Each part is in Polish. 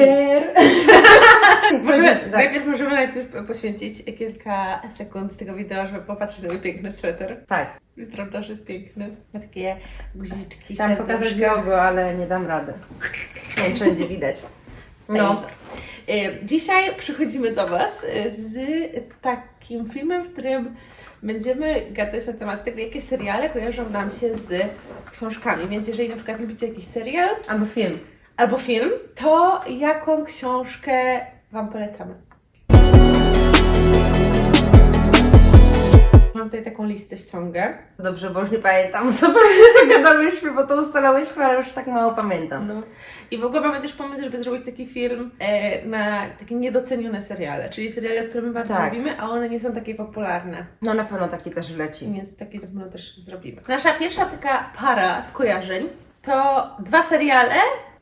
Dziś, tak. Najpierw możemy najpierw poświęcić kilka sekund z tego wideo, żeby popatrzeć na mój piękny sweter. tak. Prawda, że jest piękny. Ma takie guziczki, Chciałam pokazać serduszka. logo, ale nie dam rady. Nie wiem, czy będzie widać. No. E, Dzisiaj przychodzimy do Was e, z takim filmem, w którym będziemy gadać na temat tego, jakie seriale kojarzą nam się z książkami. Więc jeżeli na przykład lubicie jakiś serial Albo film. Albo film, to jaką książkę Wam polecamy? Mam tutaj taką listę, ściągę. Dobrze, bo już nie pamiętam, co gadałyśmy, bo to ustalałyśmy, ale już tak mało pamiętam. No. I w ogóle mamy też pomysł, żeby zrobić taki film e, na takie niedocenione seriale, czyli seriale, które my bardzo Tak. lubimy, a one nie są takie popularne. No na pewno taki też leci. Więc takie na pewno też zrobimy. Nasza pierwsza taka para skojarzeń to dwa seriale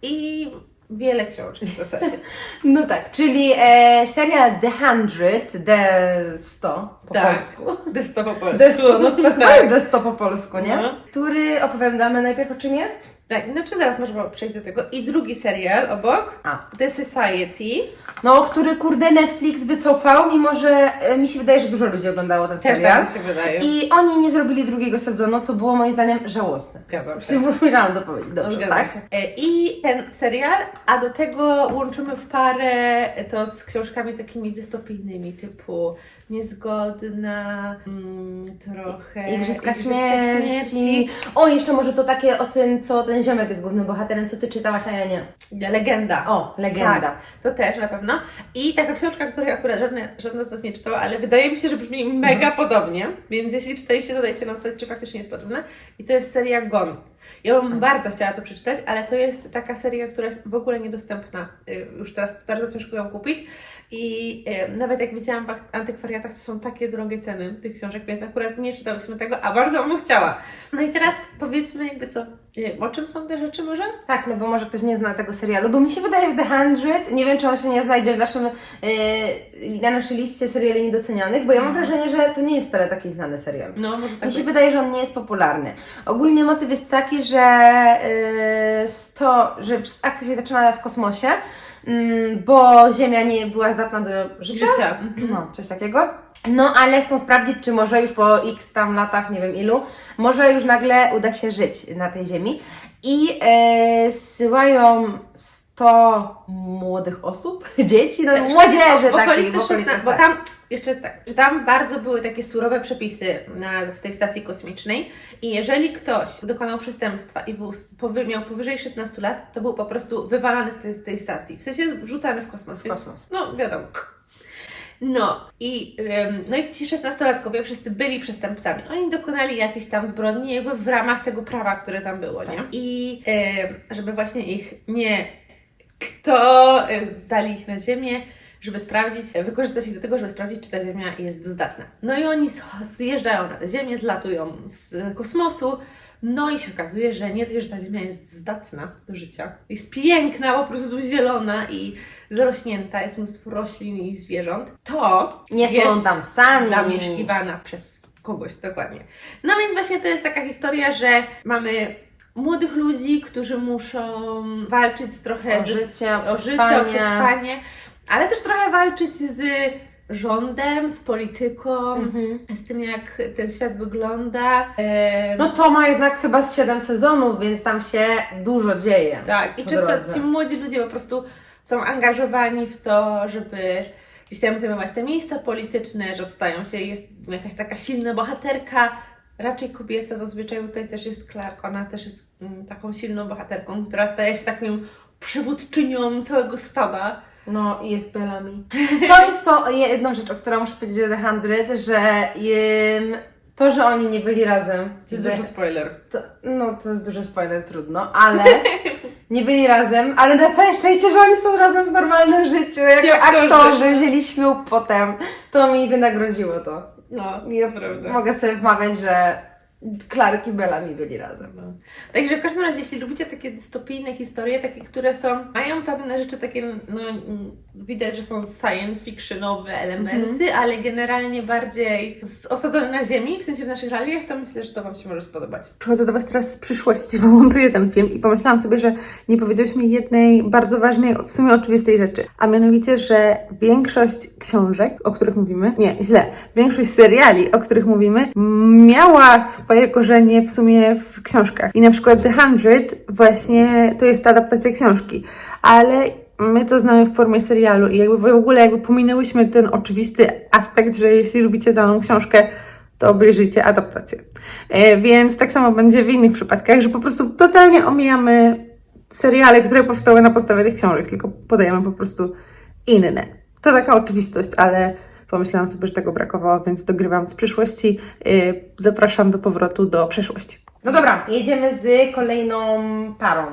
i wiele książek w zasadzie. No tak, czyli e, serial The Hundred, The 100 po Tak. polsku. Desto po polsku. The 100, no to chyba tak. jest The 100 po polsku, nie? No. Który opowiadamy najpierw o czym jest? Znaczy zaraz możemy przejść do tego. I drugi serial obok, A. The Society. No, który kurde Netflix wycofał, mimo że e, mi się wydaje, że dużo ludzi oglądało ten Też serial. tak mi się wydaje. I oni nie zrobili drugiego sezonu, co było moim zdaniem żałosne. Zgadzam się. Musiałam to powiedzieć, No, dobrze, zgadzam tak? się. E, I ten serial, a do tego łączymy w parę to z książkami takimi dystopijnymi, typu Niezgodna, mm, trochę Igrzyska śmierci. O, jeszcze może to takie o tym, co ten ziomek jest głównym bohaterem, co ty czytałaś, a ja nie. Legenda. O, legenda. Tak, to też na pewno. I taka książka, której akurat żadne, żadna z nas nie czytała, ale wydaje mi się, że brzmi mega podobnie. Więc jeśli czytaliście, to dajcie nam znać, czy faktycznie jest podobna. I to jest seria Gone. Ja bym bardzo chciała to przeczytać, ale to jest taka seria, która jest w ogóle niedostępna. Y, Już teraz bardzo ciężko ją kupić. I y, nawet jak widziałam w antykwariatach, to są takie drogie ceny tych książek, więc akurat nie czytałyśmy tego, a bardzo bym chciała. No i teraz powiedzmy jakby co, y, o czym są te rzeczy może? Tak, no bo może ktoś nie zna tego serialu, bo mi się wydaje, że The Hundred, nie wiem czy on się nie znajdzie w naszym, yy, na naszej liście seriali niedocenianych, bo ja mam wrażenie, że to nie jest wcale taki znany serial. No, może tak Mi się być. wydaje, że on nie jest popularny. Ogólnie motyw jest taki, że yy, sto, że akcja się zaczyna w kosmosie, bo Ziemia nie była zdatna do życia. Życia. Mhm. No, coś takiego. No, ale chcą sprawdzić, czy może już po x tam latach, nie wiem ilu, może już nagle uda się żyć na tej ziemi. I e, zsyłają 100 młodych osób, dzieci, no młodzieży w okolicy takiej, w 16, okolicach, bo tam jeszcze jest tak, że tam bardzo były takie surowe przepisy na, w tej stacji kosmicznej i jeżeli ktoś dokonał przestępstwa i był, powy, miał powyżej 16 lat, to był po prostu wywalany z tej, z tej stacji, w sensie wrzucany w kosmos. Więc, kosmos. No, wiadomo. No i, no i ci 16-latkowie wszyscy byli przestępcami. Oni dokonali jakiejś tam zbrodni jakby w ramach tego prawa, które tam było, nie? I żeby właśnie ich nie to y, dali ich na ziemię, żeby sprawdzić, wykorzystać ich do tego, żeby sprawdzić, czy ta ziemia jest zdatna. No i oni zjeżdżają na tę ziemię, zlatują z kosmosu, no i się okazuje, że nie tylko, że ta ziemia jest zdatna do życia, jest piękna, po prostu zielona i zarośnięta, jest mnóstwo roślin i zwierząt, to Nie jest są tam sami. zamieszkiwana przez kogoś, dokładnie. No więc właśnie to jest taka historia, że mamy młodych ludzi, którzy muszą walczyć trochę O życie, o o życie, o przetrwanie. Ale też trochę walczyć z rządem, z polityką, Mhm. z tym jak ten świat wygląda. Em, No to ma jednak chyba z 7 sezonów, więc tam się dużo dzieje. Tak, i często drodze. ci młodzi ludzie po prostu są angażowani w to, żeby gdzieś tam zajmować te miejsca polityczne, że stają się, jest jakaś taka silna bohaterka, raczej kobieca, zazwyczaj tutaj też jest Clark, ona też jest mm, taką silną bohaterką, która staje się taką przywódczynią całego stada. No i jest Bellamy. To jest to jedną rzecz, o której muszę powiedzieć o The Hundred, że ym, to, że oni nie byli razem. To jest duży spoiler. to, no to jest duży spoiler, trudno, ale nie byli razem, ale na całe szczęście, że oni są razem w normalnym życiu, jako Ci aktorzy. aktorzy, wzięli ślub potem, to mi wynagrodziło to. No, Ja prawda. mogę sobie wmawiać, że Clark i Bellamy byli razem. No. Także w każdym razie, jeśli lubicie takie dystopijne historie, takie, które są, mają pewne rzeczy takie, no widać, że są science fictionowe elementy, ale generalnie bardziej osadzone na ziemi, w sensie w naszych realiach, to myślę, że to Wam się może spodobać. Przychodzę do Was teraz z przyszłości, bo montuję ten film i pomyślałam sobie, że nie powiedziałyśmy jednej bardzo ważnej, w sumie oczywistej rzeczy. A mianowicie, że większość książek, o których mówimy, nie, źle, większość seriali, o których mówimy, miała swoje korzenie w sumie w książkach. I na przykład The Hundred właśnie to jest adaptacja książki, ale my to znamy w formie serialu i jakby w ogóle jakby pominęłyśmy ten oczywisty aspekt, że jeśli lubicie daną książkę, to obejrzyjcie adaptację. E, Więc tak samo będzie w innych przypadkach, że po prostu totalnie omijamy seriale, które powstały na podstawie tych książek, tylko podajemy po prostu inne. To taka oczywistość, ale pomyślałam sobie, że tego brakowało, więc dogrywam z przyszłości. E, Zapraszam do powrotu do przeszłości. No dobra, jedziemy z kolejną parą.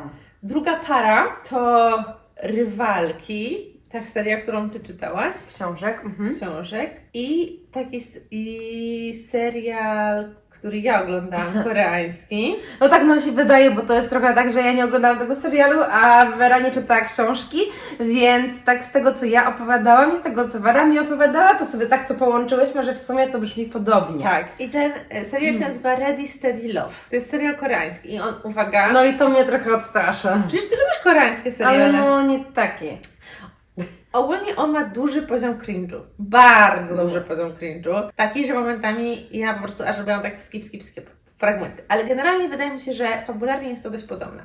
Druga para to Rywalki, ta seria, którą Ty czytałaś. Książek. Mhm. książek i taki i serial, który ja oglądałam, koreański. No tak nam się wydaje, bo to jest trochę tak, że ja nie oglądałam tego serialu, a Wera nie czytała książki, więc tak z tego, co ja opowiadałam i z tego, co Wera mi opowiadała, to sobie tak to połączyłyśmy, że w sumie to brzmi podobnie. Tak. I ten e, serial się nazywa Ready Steady Love. To jest serial koreański i on, uwaga, No i to mnie trochę odstrasza. przecież Ty lubisz koreańskie seriale. Ale no nie takie. Ogólnie on ma duży poziom cringe'u. Bardzo duży poziom cringe'u. Taki, że momentami ja po prostu aż robiłam tak skip, skip, skip fragmenty. Ale generalnie wydaje mi się, że fabularnie jest to dość podobne.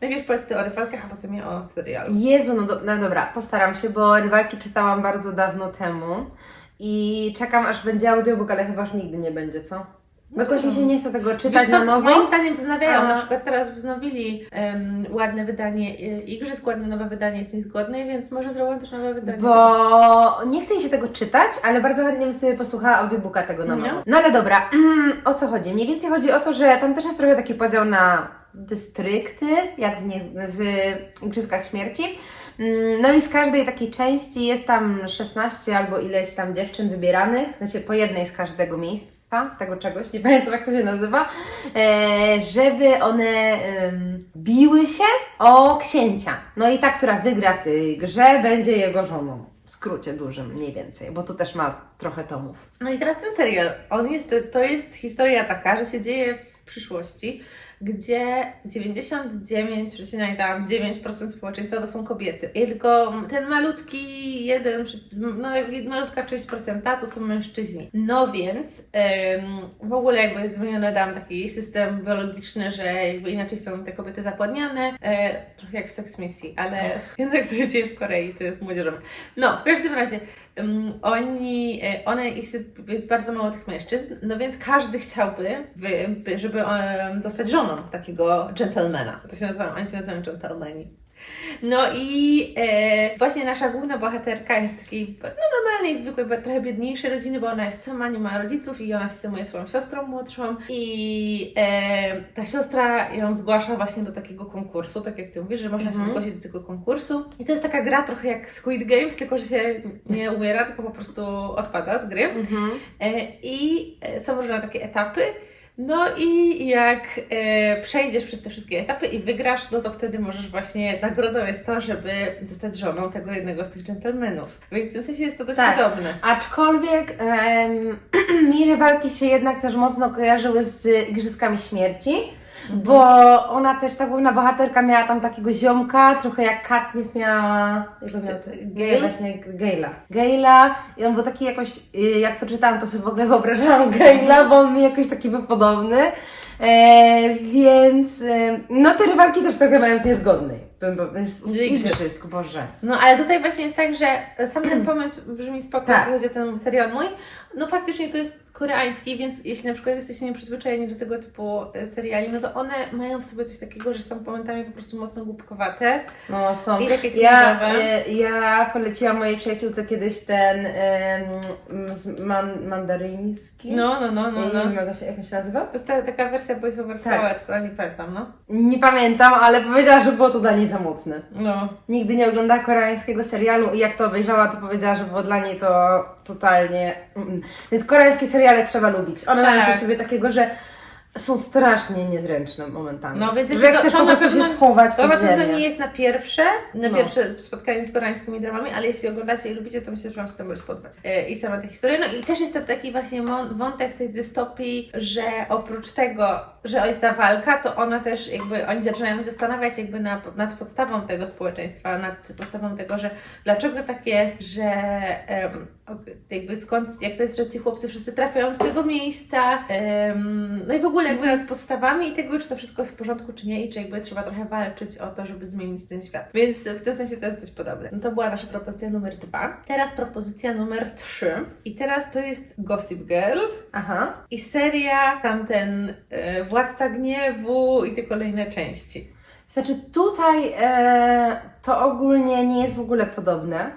Najpierw powiedz o rywalkach, a potem ja o serialu. Jezu, no, do, no dobra, postaram się, bo rywalki czytałam bardzo dawno temu i czekam aż będzie audiobook, ale chyba już nigdy nie będzie, co? Bo jakoś mi się nie chce tego czytać Wiesz co, na nowo. Moim zdaniem wznawiają. A- Na przykład teraz wznowili em, ładne wydanie y, Igrzysk, ładne nowe wydanie jest niezgodne, więc może zrobią też nowe wydanie. Bo nie chce mi się tego czytać, ale bardzo chętnie bym sobie posłuchała audiobooka tego na No. nowo. No ale dobra, mm, o co chodzi? Mniej więcej chodzi o to, że tam też jest trochę taki podział na dystrykty, jak w, nie, w Igrzyskach Śmierci. Mm, No i z każdej takiej części jest tam 16 albo ileś tam dziewczyn wybieranych, znaczy po jednej z każdego miejsca, tego czegoś, nie pamiętam jak to się nazywa, e, żeby one biły się o księcia. No i ta, która wygra w tej grze, będzie jego żoną. W skrócie dużym, mniej więcej, bo tu też ma trochę tomów. No i teraz ten serial, on jest, to jest historia taka, że się dzieje w przyszłości, gdzie 99,9% społeczeństwa to są kobiety. I tylko ten malutki jeden, no malutka część procenta to są mężczyźni. No więc em, w ogóle jakby jest zmieniony tam taki system biologiczny, że jakby inaczej są te kobiety zapładniane, e, trochę jak w Sex Misji, ale jednak to się dzieje w Korei, to jest młodzieżowe. No, w każdym razie oni, e, one, ich jest, bardzo mało tych mężczyzn, no więc każdy chciałby, by, by, żeby zostać żoną takiego gentlemana. To się nazywa, oni się nazywają gentlemani. No i e, właśnie nasza główna bohaterka jest takiej no, normalnej, zwykłej, trochę biedniejszej rodziny, bo ona jest sama, nie ma rodziców i ona się zajmuje swoją siostrą młodszą i e, ta siostra ją zgłasza właśnie do takiego konkursu, tak jak Ty mówisz, że można Mhm. się zgłosić do tego konkursu. I to jest taka gra trochę jak Squid Games, tylko że się nie umiera, tylko po prostu odpada z gry. E, I e, są różne takie etapy. No i jak e, przejdziesz przez te wszystkie etapy i wygrasz, no to wtedy możesz właśnie, nagrodą jest to, żeby zostać żoną tego jednego z tych dżentelmenów. Więc w tym sensie jest to dość Tak. podobne. Aczkolwiek em, mi rywalki się jednak też mocno kojarzyły z Igrzyskami Śmierci, bo ona też, ta główna bohaterka miała tam takiego ziomka, trochę jak Katniss miała, jak miał, Gale? właśnie Gale'a. Gale'a i on był taki jakoś, y, jak to czytałam, to sobie w ogóle wyobrażałam Gale'a, bo on mi jakoś taki był podobny. E, więc e, no te rywalki też trochę mają z niezgodnej. igrzysk, Boże. No ale tutaj właśnie jest tak, że sam ten pomysł brzmi spoko, Tak. jeśli chodzi o ten serial mój. No faktycznie to jest koreański, więc jeśli na przykład jesteście nieprzyzwyczajeni do tego typu e, seriali, no to one mają w sobie coś takiego, że są momentami po prostu mocno głupkowate. No są. I takie Ja, e, ja poleciłam mojej przyjaciółce kiedyś ten z man, mandaryński. No, no, no, no. Nie no. wiem jak, się, jak się nazywał. To jest ta, taka wersja Boys Over Tak. Flowers, ale nie pamiętam, no. Nie pamiętam, ale powiedziała, że było to dla niej za mocne. No. Nigdy nie oglądała koreańskiego serialu i jak to obejrzała, to powiedziała, że było dla niej to totalnie... Mm. Więc koreańskie seriale trzeba lubić. One mają Tak. coś sobie takiego, że są strasznie niezręczne momentami. No, więc że chcesz to po prostu się schować To na pewno nie jest na pierwsze, na No. pierwsze spotkanie z koreańskimi dramami, ale jeśli oglądacie i lubicie, to myślę, że Wam się to może spodobać. E, I sama ta historia. No i też jest to taki właśnie wątek tej dystopii, że oprócz tego, że jest ta walka, to ona też jakby, oni zaczynają się zastanawiać jakby na, nad podstawą tego społeczeństwa, nad podstawą tego, że dlaczego tak jest, że em, jakby skąd, jak to jest, że ci chłopcy wszyscy trafiają do tego miejsca, em, no i w ogóle jakby nad podstawami i tego, czy to wszystko jest w porządku, czy nie i czy jakby trzeba trochę walczyć o to, żeby zmienić ten świat. Więc w tym sensie to jest dość podobne. No to była nasza propozycja numer dwa. Teraz propozycja numer trzy. I teraz to jest Gossip Girl Aha. i seria tamten e, Władca Gniewu i te kolejne części. Znaczy tutaj e, to ogólnie nie jest w ogóle podobne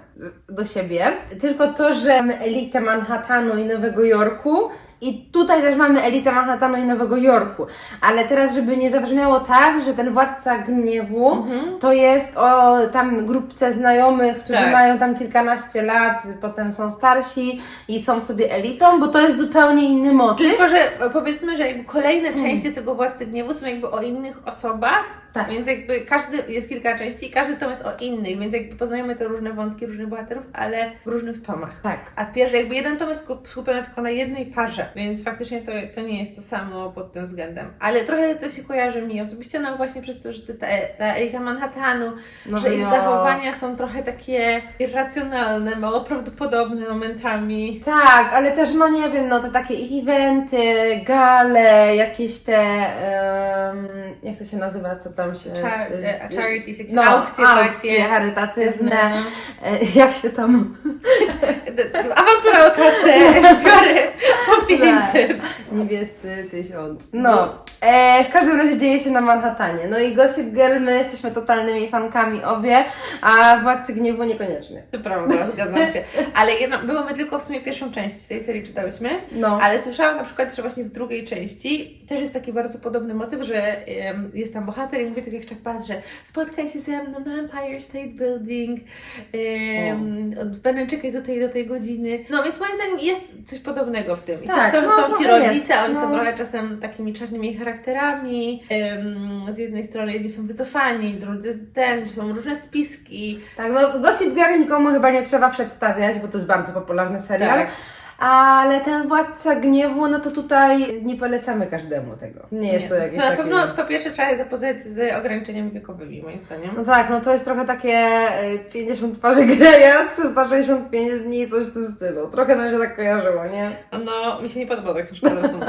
do siebie, tylko to, że elitę Manhattanu i Nowego Jorku i tutaj też mamy elitę Manhattanu i Nowego Jorku, ale teraz żeby nie zabrzmiało tak, że ten Władca Gniewu to jest o tam grupce znajomych, którzy Tak. mają tam kilkanaście lat, potem są starsi i są sobie elitą, bo to jest zupełnie inny motyw. Tylko, że powiedzmy, że jakby kolejne części tego Władcy Gniewu są jakby o innych osobach, Tak. więc jakby każdy, jest kilka części, każdy tom jest o innych, więc jakby poznajemy te różne wątki, różnych bohaterów, ale w różnych tomach. Tak. A w pierwszej jakby jeden tom jest skup- skupiony tylko na jednej parze, więc faktycznie to, to nie jest to samo pod tym względem. Ale trochę to się kojarzy mi osobiście, no właśnie przez to, że to jest ta, ta elita Manhattanu, Nowy że ich Jork. zachowania są trochę takie irracjonalne, mało prawdopodobne momentami. Tak, ale też, no nie wiem, no to takie ich eventy, gale, jakieś te, em, jak to się nazywa, co tam się... Char- y, e, charities, jakieś no, aukcje aukcje takie. charytatywne, No. e, jak się tam... Awantura o kasę, po 500. Niebiescy tysiąc. No, e, w każdym razie dzieje się na Manhattanie. No i Gossip Girl, my jesteśmy totalnymi fankami obie, a Władcy Gniewu niekoniecznie. To prawda, zgadzam się. Ale jedno, byłymy tylko w sumie pierwszą część z tej serii czytałyśmy, No. ale słyszałam na przykład, że właśnie w drugiej części też jest taki bardzo podobny motyw, że em, jest tam bohater i mówi tak jak Chuck Bass, że spotkaj się ze mną na Empire State Building, em, będę czekać do tej do tej godziny. No więc moim zdaniem jest coś podobnego w tym. I Tak, też to, że no, są ci trochę jest, rodzice, oni no. są trochę czasem takimi czarnymi charakterami. Em, z jednej strony jedni są wycofani, drudzy ten, są różne spiski. Tak, no Gossip Girl nikomu chyba nie trzeba przedstawiać, bo to jest bardzo popularny serial. Tak. Ale ten Władca Gniewu, no to tutaj nie polecamy każdemu tego. Nie jest to jakieś na takie... pewno po pierwsze trzeba się zapoznać z ograniczeniami wiekowymi, moim zdaniem. No tak, no to jest trochę takie y, 50 twarzy Greya, 365 dni, coś w tym stylu. Trochę nam się tak kojarzyło, nie? No, mi się nie podoba ta książka zresztą.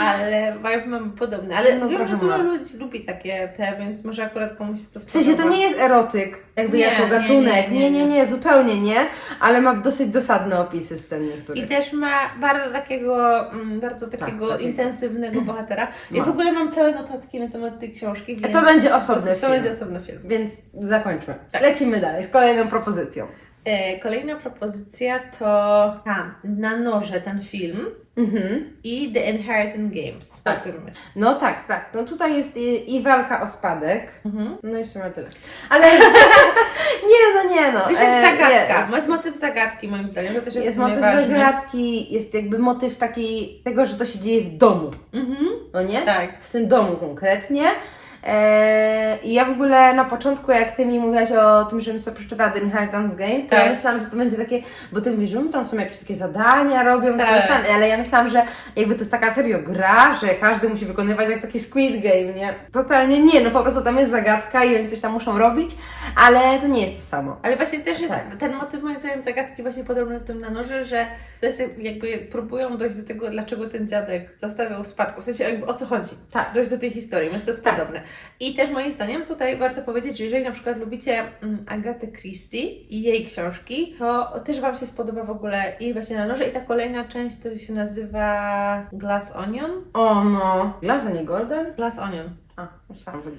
ale vibe mam podobny. Ale No, wiem, że trochę dużo ma. ludzi lubi takie te, więc może akurat komuś to W spodoba. sensie to nie jest erotyk, jakby Nie, jako gatunek. nie, Nie nie, nie, nie. nie, zupełnie nie, ale ma dosyć dosadne opisy scen I niektórych. też ma bardzo takiego, mm, bardzo takiego takiego. intensywnego bohatera. Ja Ma. w ogóle mam całe notatki na temat tej książki. To będzie osobny to, to film. będzie osobny film. Więc zakończmy. Tak. Lecimy dalej z kolejną propozycją. E, kolejna propozycja to tam, na noże ten film Mhm. i The Inheritance Games. Tak. No tak, tak. No tutaj jest i, i walka o spadek. Mhm. No i w sumie tyle. Ale nie, no nie no. E, jest zagadka. jest. Jest motyw zagadki moim zdaniem. To też jest, Jest motyw zagadki, jest jakby motyw taki tego, że to się dzieje w domu, Mhm. no nie? Tak. W tym domu konkretnie. Eee, I ja w ogóle na początku, jak ty mi mówiłaś o tym, żebym sobie przeczytała The Inheritance Games, to Tak. ja myślałam, że to będzie takie, bo ty mówisz, że tam są jakieś takie zadania, robią Tak. coś tam, ale ja myślałam, że jakby to jest taka serio gra, że każdy musi wykonywać jak taki Squid Game, nie? Totalnie nie, no po prostu tam jest zagadka i oni coś tam muszą robić, ale to nie jest to samo. Ale właśnie też jest Tak. ten motyw moim zdaniem zagadki właśnie podobny w tym na noże, że to jest jakby próbują dojść do tego, dlaczego ten dziadek zostawiał spadku. W sensie jakby o co chodzi. Tak. Dojść do tej historii, więc to jest Tak. podobne. I też moim zdaniem tutaj warto powiedzieć, że jeżeli na przykład lubicie mm, Agatę Christie i jej książki, to też Wam się spodoba w ogóle i właśnie na noże i ta kolejna część to się nazywa Glass Onion. O no. Glass, a nie Golden? Glass Onion. A, Myślałam, że.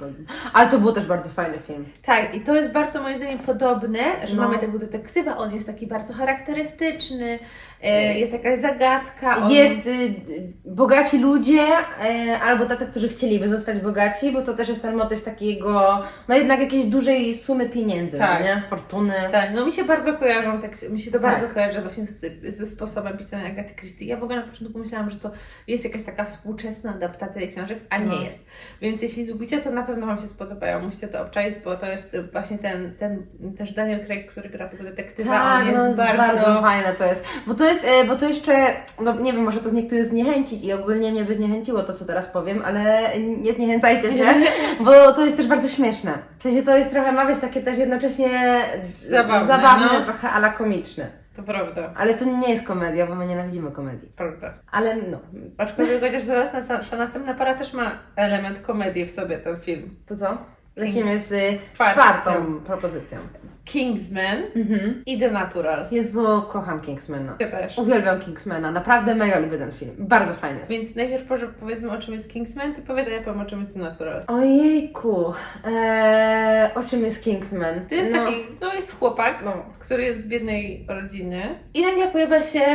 Ale to był też bardzo fajny film. Tak, i to jest bardzo moim zdaniem podobne, że No. mamy tego detektywa, on jest taki bardzo charakterystyczny, e, jest jakaś zagadka. On... Jest y, y, bogaci ludzie, e, albo tacy, którzy chcieliby zostać bogaci, bo to też jest ten motyw takiego, no jednak jakiejś dużej sumy pieniędzy, Tak. nie? Fortuny. Tak, no mi się bardzo kojarzą, tak, mi się to Tak. bardzo kojarzy właśnie z, ze sposobem pisania Agaty Christie. Ja w ogóle na początku pomyślałam, że to jest jakaś taka współczesna adaptacja jej książek, a nie No. jest. Więc jeśli lubicie, to na pewno Wam się spodobają. Musicie to obczaić, bo to jest właśnie ten, ten też Daniel Craig, który gra tego detektywa. Tak, on jest, no, jest bardzo... bardzo... fajne to jest. Bo to jest, e, bo to jeszcze, no nie wiem, może to z niektórych zniechęcić i ogólnie mnie by zniechęciło to, co teraz powiem, ale nie zniechęcajcie się, bo to jest też bardzo śmieszne. W sensie to jest trochę, ma być takie też jednocześnie Zabawne, zabawne no. trochę ala komiczne. To prawda, Ale to nie jest komedia, bo my nienawidzimy komedii. prawda. Ale no, Aczkolwiek chociaż zaraz nasza następna para też ma element komedii w sobie, ten film. to co? Lecimy z czwartą propozycją. Kingsman Mhm. i The Naturals. Jezu, kocham Kingsmana. Ja też. Uwielbiam Kingsmana, naprawdę mega lubię ten film. Bardzo fajny jest. Więc najpierw może powiedzmy o czym jest Kingsman, ty powiedz, a ja powiem o czym jest The Naturals. Ojejku, eee, o czym jest Kingsman? To jest no, taki, no jest chłopak, No. który jest z biednej rodziny i nagle pojawia się,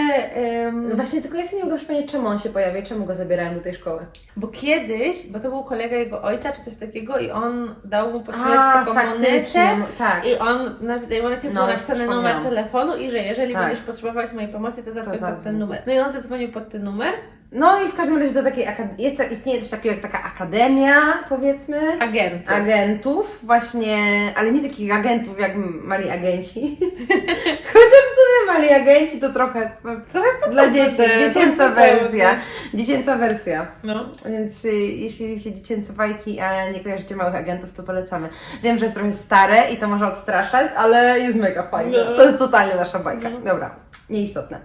No właśnie, tylko ja sobie nie mogę przypomnieć, czemu on się pojawia i czemu go zabierają do tej szkoły. bo kiedyś, bo to był kolega jego ojca czy coś takiego i on dał mu poświęcić A, taką monetę tak. i on na monecie No, był napisany numer telefonu i że jeżeli Tak. będziesz potrzebować mojej pomocy, to zadzwoń pod zadzwoń. ten numer. No i on zadzwonił pod ten numer, No i w każdym razie do takiej, jest, istnieje coś takiego jak taka akademia, powiedzmy, agentów. agentów, właśnie, ale nie takich agentów jak mali agenci. Chociaż w sumie mali agenci to trochę, trochę dla dzieci, dziecięca wersja, dziecięca wersja. No. Więc y, jeśli się dziecięce bajki, a nie kojarzycie małych agentów, to polecamy. Wiem, że jest trochę stare i to może odstraszać, ale jest mega fajne. No. To jest totalnie nasza bajka. No. Dobra, nieistotne.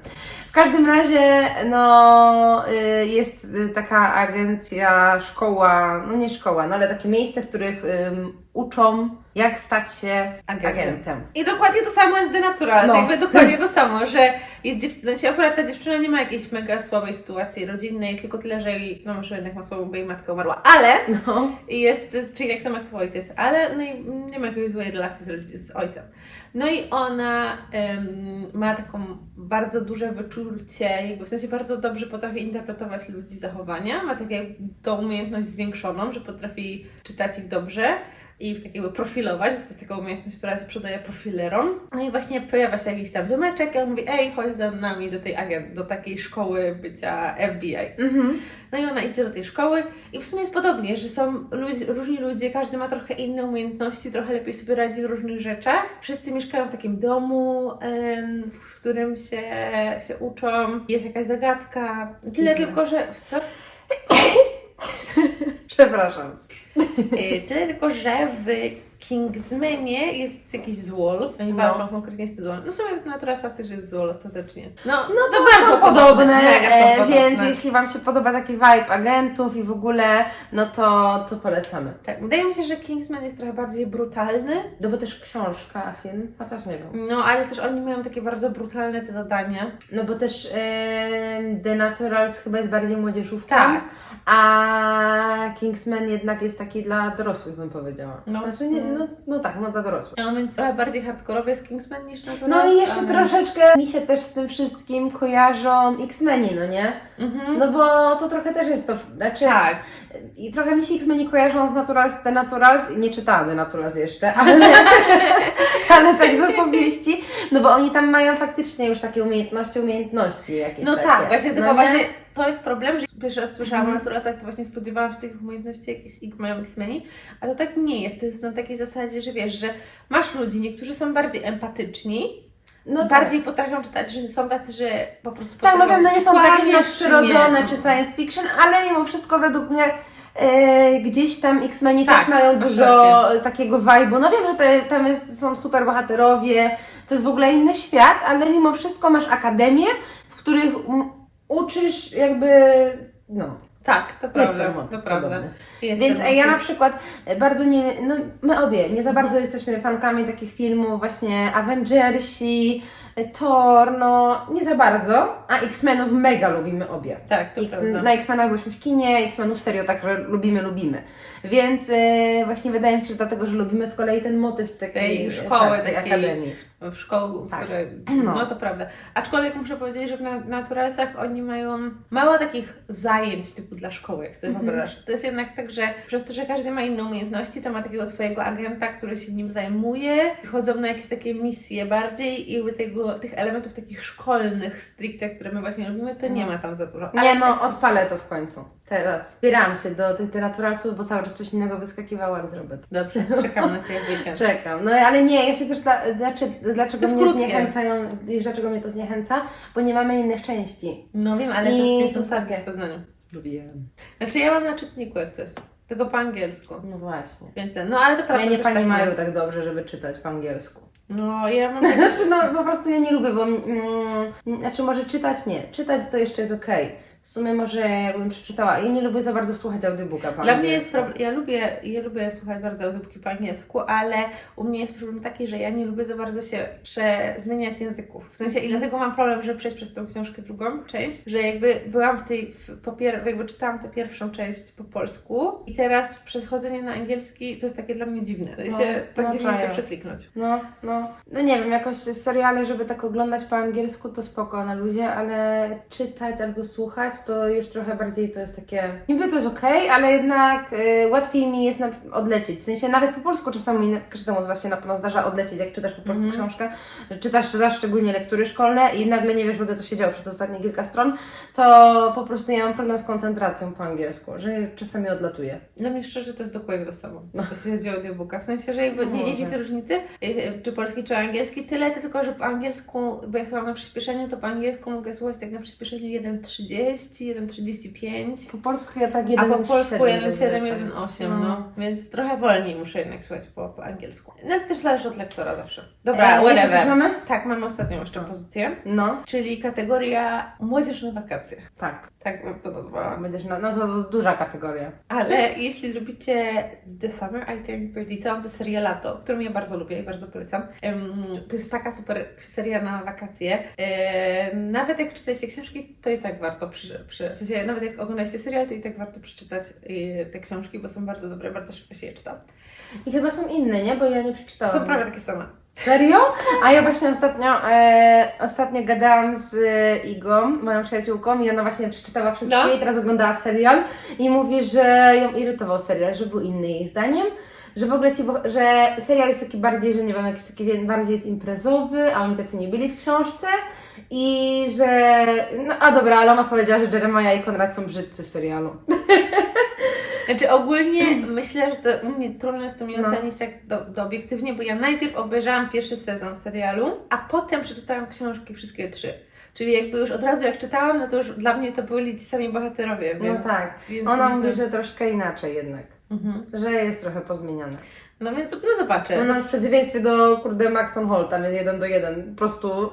W każdym razie, no, y, jest y, taka agencja, szkoła, no nie szkoła, no ale takie miejsce, w których ym, uczą, jak stać się Agentem. agentem. I dokładnie to samo jest The Naturals, No. jakby dokładnie to samo, że jest dziewczyna, znaczy akurat ta dziewczyna nie ma jakiejś mega słabej sytuacji rodzinnej, tylko tyle, że jej, no może jednak ma słabą, bo jej matka umarła, ale No. jest, czyli tak samo jak twój ojciec, ale no i nie ma jakiejś złej relacji z, z ojcem. No i ona em, ma taką bardzo duże wyczucie, jakby w sensie bardzo dobrze potrafi interpretować ludzi zachowania, ma taką tą umiejętność zwiększoną, że potrafi czytać ich dobrze i tak jakby profilować, to jest taka umiejętność, która się przydaje profilerom. No i właśnie pojawia się jakiś tam ziomeczek i on mówi, ej, chodź za nami do tej agent, do takiej szkoły bycia FBI. Mhm. No i ona idzie do tej szkoły i w sumie jest podobnie, że są ludzie, różni ludzie, każdy ma trochę inne umiejętności, trochę lepiej sobie radzi w różnych rzeczach. Wszyscy mieszkają w takim domu, w którym się, się uczą. Jest jakaś zagadka. Tyle Dziwne. tylko, że... W co? Przepraszam. Y, Tyle tylko, że w Kingsmanie jest jakiś złol. Oni No. walczą konkretnie z złolem. No w sumie na Turasach też jest złol ostatecznie. No, No to to bardzo podobne, są e, podobne. więc jeśli Wam się podoba taki vibe agentów i w ogóle, no to, to polecamy. Tak, wydaje mi się, że Kingsman jest trochę bardziej brutalny. No bo też książka, a film, chociaż nie wiem. No, ale też oni mają takie bardzo brutalne te zadania. No bo też em, The Naturals chyba jest bardziej młodzieżówką, Tak. a Kingsman jednak jest taki dla dorosłych, bym powiedziała. No. Znaczy nie, no, no tak, no dla dorosłych. No, więc trochę bardziej hardkorowy jest Kingsman niż Naturals. No i jeszcze ale... troszeczkę mi się też z tym wszystkim kojarzą X-Meni, no nie? Mhm. No bo to trochę też jest to, znaczy Tak. I trochę mi się X-Meni kojarzą z Naturals, The Naturals, nie czytałam The Naturals jeszcze, ale, ale tak z opowieści, no bo oni tam mają faktycznie już takie umiejętności, umiejętności jakieś No takie. tak, właśnie no tylko nie? właśnie to jest problem, że pierwszy raz słyszałam Mhm. o Naturalsach, to właśnie spodziewałam się tych umiejętności, jakie mają X-Meni, a to tak nie jest. To jest na takiej zasadzie, że wiesz, że masz ludzi, niektórzy są bardziej empatyczni, no tak. bardziej potrafią czytać, że są tacy, że po prostu Tak, no potrafią pewno nie są takie nadprzyrodzone czy science fiction, ale mimo wszystko według mnie e, gdzieś tam X-Meni Tak, też mają dużo takiego vibe'u. No wiem, że te, tam jest, są super bohaterowie, to jest w ogóle inny świat, ale mimo wszystko masz akademię, w których uczysz jakby, no, Tak, to prawda. ten motyw to prawda. podobny. Jest Więc e, ja na motyw. przykład e, bardzo nie, no my obie nie za bardzo jesteśmy fankami takich filmów właśnie Avengersi, e, Thor, no nie za bardzo, a X-Menów mega lubimy obie. Tak, to X, prawda. na X-Menach byliśmy w kinie, X-Menów serio tak lubimy, lubimy. Więc e, właśnie wydaje mi się, że dlatego, że lubimy z kolei ten motyw takiej, Tej szkoły, tak, tej takiej- akademii. W szkoły, Tak. które. No. No. to prawda. Aczkolwiek muszę powiedzieć, że w na- naturalcach oni mają mało takich zajęć typu dla szkoły, jak sobie Mhm. wyobrażasz. To jest jednak tak, że przez to, że każdy ma inne umiejętności, to ma takiego swojego agenta, który się nim zajmuje. Chodzą na jakieś takie misje bardziej i tego, tych elementów takich szkolnych stricte, które my właśnie lubimy, to nie ma tam za dużo. Nie Ale no, tak- odpalę to w końcu. Teraz. Zbieram się do tych naturalsów, bo cały czas coś innego wyskakiwało, ale zrobię to. Dobrze, czekam na Ciebie weekend. Czekam. No ale nie, jeszcze też dla, dlaczego, dlaczego To jest mnie krótkie. zniechęcają, wiesz, dlaczego mnie to zniechęca? Bo nie mamy innych części. No wiem, ale I są są starkie takie. w Poznaniu. Lubiłem. Znaczy ja mam na czytniku jak coś, tylko po angielsku. No właśnie. Więc no ale to Ja prawda nie też pani tak mają tak dobrze, żeby czytać po angielsku. No ja mam tak, Znaczy, no po prostu ja nie lubię, bo mm, znaczy może czytać nie. Czytać to jeszcze jest okej. W sumie może jakbym przeczytała. Ja nie lubię za bardzo słuchać audiobooka po Dla mnie jest problem, ja lubię, ja lubię słuchać bardzo audiobooki po angielsku, ale u mnie jest problem taki, że ja nie lubię za bardzo się prze, zmieniać języków. W sensie i dlatego mam problem, żeby przejść przez tą książkę drugą część, że jakby byłam w tej, w, po pier, jakby czytałam tę pierwszą część po polsku i teraz przechodzenie na angielski to jest takie dla mnie dziwne. W No, tak no, dziwnie to przekliknąć. No, no. No nie wiem, jakoś seriale, żeby tak oglądać po angielsku, to spoko na luzie, ale czytać albo słuchać, to już trochę bardziej to jest takie... Niby to jest okej, ale jednak y, łatwiej mi jest na, odlecieć. W sensie nawet po polsku czasami każdemu z Was się na pewno zdarza odlecieć, jak czytasz po polsku Mhm. książkę, czytasz, czytasz szczególnie lektury szkolne i nagle nie wiesz w ogóle, co się działo przez ostatnie kilka stron, to po prostu ja mam problem z koncentracją po angielsku, że czasami odlatuję. Dla mnie szczerze to jest dokładnie to samo, No. jeśli chodzi o audiobooka. W sensie, że jakby nie, nie Może. widzę różnicy, y, czy polski, czy angielski. Tyle tylko, że po angielsku, bo ja słucham na przyspieszeniu, to po angielsku mogę słuchać tak na przyspieszeniu 1.30, 1.35. Po polsku ja tak A po 1,7 polsku 1.7, zazwyczaj. 1.8, No. no. Więc trochę wolniej muszę jednak słuchać po, po angielsku. No to też zależy od lektora zawsze. Dobra, E, jeszcze coś whatever. mamy? Tak, mamy ostatnią jeszcze pozycję, No. czyli kategoria młodzież na wakacjach. Tak. Tak bym to nazwała. Będziesz na, no to, duża kategoria. Ale jeśli lubicie The Summer I Turned Pretty, całą tę serię Lato, którą ja bardzo lubię i bardzo polecam, to jest taka super seria na wakacje. Em, nawet jak czytaliście książki, to i tak warto przy, przy, w sensie, nawet jak oglądaliście serial, to i tak warto przeczytać e, te książki, bo są bardzo dobre, bardzo szybko się je czyta. I chyba są inne, nie? Bo ja nie przeczytałam. Są prawie takie same. Serio? A ja właśnie ostatnio, e, ostatnio gadałam z e, Igą, moją przyjaciółką i ona właśnie przeczytała wszystkie No. i teraz oglądała serial i mówi, że ją irytował serial, że był inny jej zdaniem. Że w ogóle ci, że serial jest taki bardziej, że nie wiem, jakiś taki bardziej jest imprezowy, a oni tacy nie byli w książce i że, no a dobra, ale ona powiedziała, że Jeremiah i Konrad są brzydcy w serialu. Znaczy ogólnie myślę, że to u mnie trudno jest to mi No. ocenić tak do, do obiektywnie, bo ja najpierw obejrzałam pierwszy sezon serialu, a potem przeczytałam książki wszystkie trzy. Czyli jakby już od razu jak czytałam, no to już dla mnie to byli ci sami bohaterowie, więc... no tak. Więc Ona mówi, że troszkę inaczej jednak, Mhm. że jest trochę pozmieniane. No więc no zobaczę. No, w przeciwieństwie do kurde Maxton Hall, tam jest jeden do jeden. Po prostu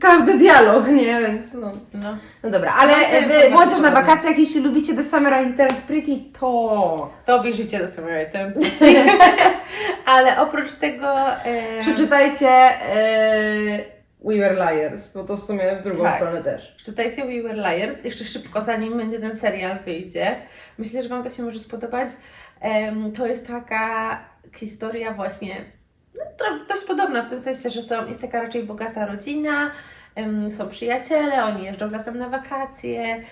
każdy dialog, nie? Więc no. No. No dobra, ale No, wy, młodzież na wakacjach, jeśli lubicie The Summer I Turned Pretty, to To obejrzyjcie The Summer Item. Ale oprócz tego... E... przeczytajcie e, We Were Liars, bo to w sumie w drugą Tak. stronę też. Czytajcie We Were Liars jeszcze szybko, zanim będzie ten serial wyjdzie. Myślę, że Wam to się może spodobać. To jest taka historia właśnie no, dość podobna w tym sensie, że są, jest taka raczej bogata rodzina, są przyjaciele, oni jeżdżą razem na wakacje,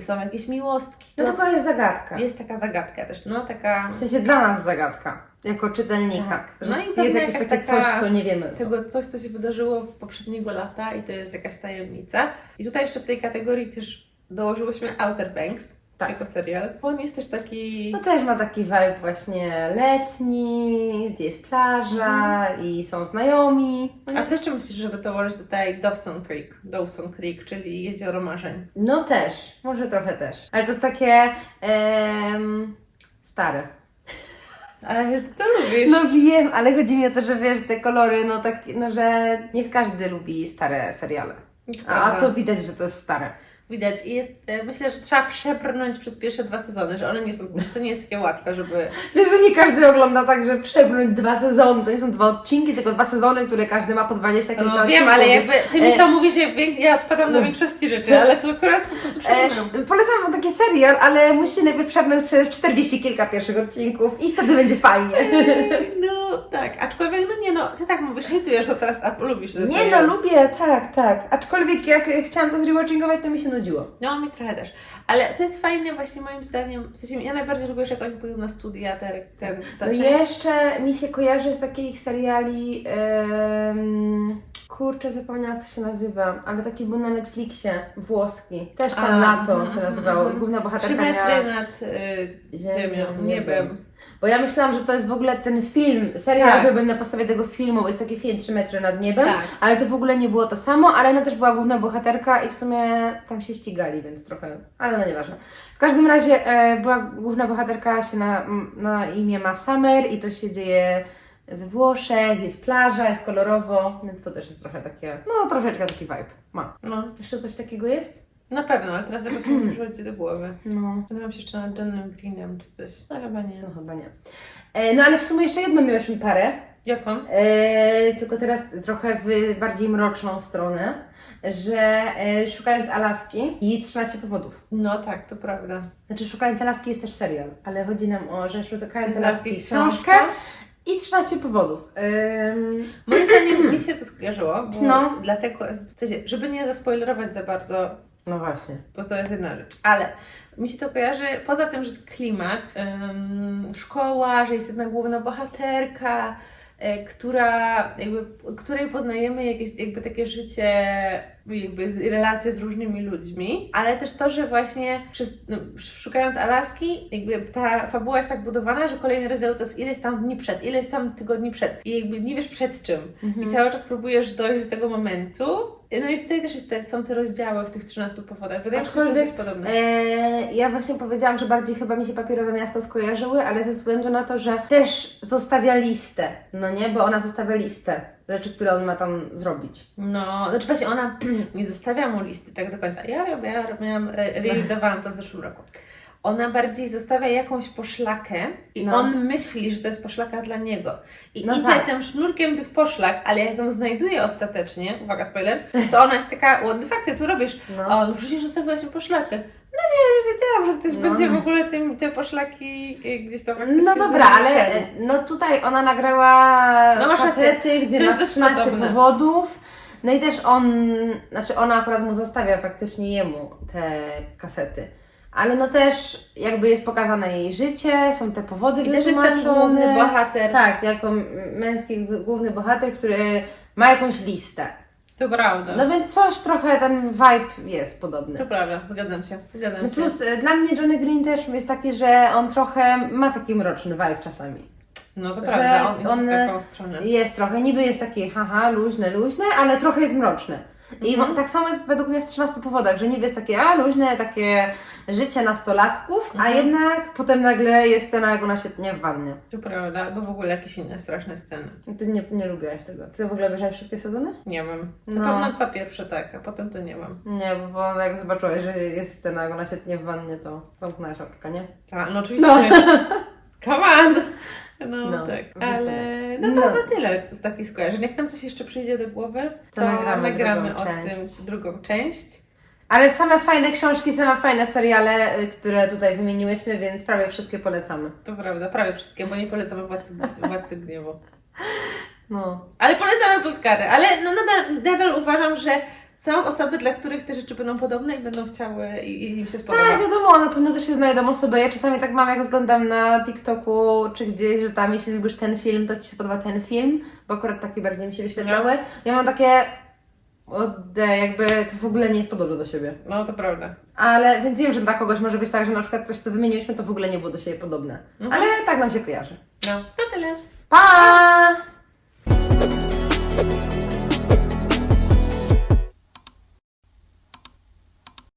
są jakieś miłostki. No tylko jest zagadka. Jest taka zagadka też, no taka... W sensie dla nas zagadka, jako czytelnika. Tak. No i to jest jakieś takie taka- coś, co nie wiemy. Co. tego coś, co się wydarzyło w poprzedniego lata i to jest jakaś tajemnica. I tutaj jeszcze w tej kategorii też dołożyłyśmy Outer Banks, Tak. jako serial. On jest też taki... No też ma taki vibe właśnie letni, gdzie jest plaża i są znajomi. A co jeszcze myślisz, żeby dołożyć tutaj Dawson Creek? Dawson Creek, czyli Jezioro Marzeń. No też, może trochę też. Ale to jest takie em, stare. Ale ty to lubisz. No wiem, ale chodzi mi o to, że wiesz, te kolory, no tak, no że nie każdy lubi stare seriale. A to widać, że to jest stare. Widać i jest, e, myślę, że trzeba przebrnąć przez pierwsze dwa sezony, że one nie są, to nie jest takie łatwe, żeby... Wiesz, że nie każdy ogląda tak, że przebrnąć dwa sezony. To nie są dwa odcinki, tylko dwa sezony, które każdy ma po 20 kilka No, odcinków. wiem, ale jakby ty mi E, to mówisz, ja, ja odpadam do większości rzeczy, ale to akurat po prostu. E, polecam wam taki serial, ale musicie najpierw przebrnąć przez 40 kilka pierwszych odcinków i wtedy będzie fajnie. No tak, aczkolwiek no nie no, ty tak mówisz, hejtujesz to teraz, a lubisz ten Nie serial. no, lubię, tak, tak. Aczkolwiek jak e, chciałam to zrewatchingować, to mi się nudziło. No, mi trochę też. Ale to jest fajne właśnie moim zdaniem. W sensie ja najbardziej lubię, że jak oni pójdą na studia, ten, ten, ta No część. jeszcze mi się kojarzy z takich seriali. em, kurczę, zapomniałam jak to się nazywa, ale taki był na Netflixie, włoski. Też tam A, lato mhm, się nazywało. Główna Trzy bohaterka metry miała nad y, ziemią, ziemią, niebem. niebem. Bo ja myślałam, że to jest w ogóle ten film, serial Tak. zrobiony na podstawie tego filmu, bo jest taki film 3 metry nad niebem, Tak. ale to w ogóle nie było to samo, ale ona też była główna bohaterka i w sumie tam się ścigali, więc trochę, ale no nieważne. W każdym razie e, była główna bohaterka się na, na imię ma Summer i to się dzieje we Włoszech, jest plaża, jest kolorowo, więc to też jest trochę takie, no troszeczkę taki vibe ma. No, Jeszcze coś takiego jest? Na pewno, ale teraz jakoś mi przychodzi do głowy. No. Zastanawiam się jeszcze nad Johnem Greenem czy coś. No chyba nie. No chyba nie. E, no ale w sumie jeszcze jedną miałeś mi parę. Jaką? E, tylko teraz trochę w bardziej mroczną stronę, że e, szukając Alaski i 13 powodów. No tak, to prawda. Znaczy szukając Alaski jest też serial, ale chodzi nam o, że szukając Alaski Alaski książkę i 13 powodów. Ym, Moim zdaniem mi się to skojarzyło, bo No. dlatego, w sensie, żeby nie zaspoilerować za bardzo, no właśnie. bo to jest jedna rzecz. Ale mi się to kojarzy, poza tym, że klimat, ym, szkoła, że jest jedna główna bohaterka, y, która, jakby, której poznajemy jakieś jakby takie życie, jakby relacje z różnymi ludźmi, ale też to, że właśnie przez, no, szukając Alaski, jakby ta fabuła jest tak budowana, że kolejny rozdział to jest ileś tam dni przed, ileś tam tygodni przed i jakby nie wiesz przed czym i cały czas próbujesz dojść do tego momentu. No i tutaj też jest te, są te rozdziały w tych 13 powodach. Wydaje mi się, że to jest podobne. E, ja właśnie powiedziałam, że bardziej chyba mi się papierowe miasta skojarzyły, ale ze względu na to, że też zostawia listę, no nie? Bo ona zostawia listę rzeczy, które on ma tam zrobić. No, znaczy właśnie ona nie zostawia mu listy tak do końca. Ja, ja, ja miałam, e, rejektowałam to w zeszłym roku. Ona bardziej zostawia jakąś poszlakę i No. on myśli, że to jest poszlaka dla niego. I No idzie tak. tym sznurkiem tych poszlak, ale jak ją znajduje ostatecznie, uwaga spoiler, to ona jest taka, what the fuck, ty tu robisz? No. A on, przecież zostawiłaś mi poszlakę. No nie, nie wiedziałam, że ktoś No. będzie w ogóle tym, te poszlaki y, gdzieś tam... No dobra, ale e, no tutaj ona nagrała No kasety, gdzie ma jest dość 13 podobne. powodów. No i też on, znaczy ona akurat mu zostawia faktycznie jemu te kasety. Ale no też jakby jest pokazane jej życie, są te powody I też jest ten główny bohater. Tak, jako męski główny bohater, który ma jakąś listę. To prawda. No więc coś trochę ten vibe jest podobny. To prawda, zgadzam się. Zgadzam No się. plus e, dla mnie Johnny Green też jest taki, że on trochę ma taki mroczny vibe czasami. No to prawda, on, on- on w taką stronę. Jest trochę, niby jest taki haha, luźne, luźne, ale trochę jest mroczne. I Mhm. tak samo jest według mnie w 13 powodach, że niby jest takie a, luźne, takie życie nastolatków, a Mhm. jednak potem nagle jest scena, jak ona się tnie w wannie. To prawda, albo w ogóle jakieś inne straszne sceny. No Ty nie, nie lubiłaś tego. Ty w ogóle obejrzałeś wszystkie sezony? Nie wiem. Na No. pewno dwa pierwsze tak, a potem to nie wiem. Nie, bo, jak zobaczyłaś, że jest scena, jak ona się tnie w wannie, to zamknęłaś oczka, nie? A, no oczywiście. Come on! No, No, tak. więc Ale tak. No to No. chyba tyle z takich skojarzeń. Jak nam coś jeszcze przyjdzie do głowy, To to, nagramy nagramy, drugą o część. tym drugą część. Ale same fajne książki, same fajne seriale, y, które tutaj wymieniłyśmy, więc prawie wszystkie polecamy. To prawda, prawie wszystkie, bo nie polecamy Władcy, Władcy Gniewu. No. Ale polecamy Plotkary. Ale no nadal, nadal uważam, że są osoby, dla których te rzeczy będą podobne i będą chciały i, i im się spodoba. Tak, wiadomo, na pewno też się znajdą osoby. Ja czasami tak mam, jak oglądam na TikToku czy gdzieś, że tam jeśli lubisz ten film, to Ci się podoba ten film, bo akurat takie bardziej mi się wyświetlały. Ja mam takie, odde, jakby to w ogóle nie jest podobne do siebie. No to prawda. Ale, więc wiem, że dla kogoś może być tak, że na przykład coś, co wymieniłyśmy, to w ogóle nie było do siebie podobne. Mhm. Ale tak nam się kojarzy. No, to tyle. Pa!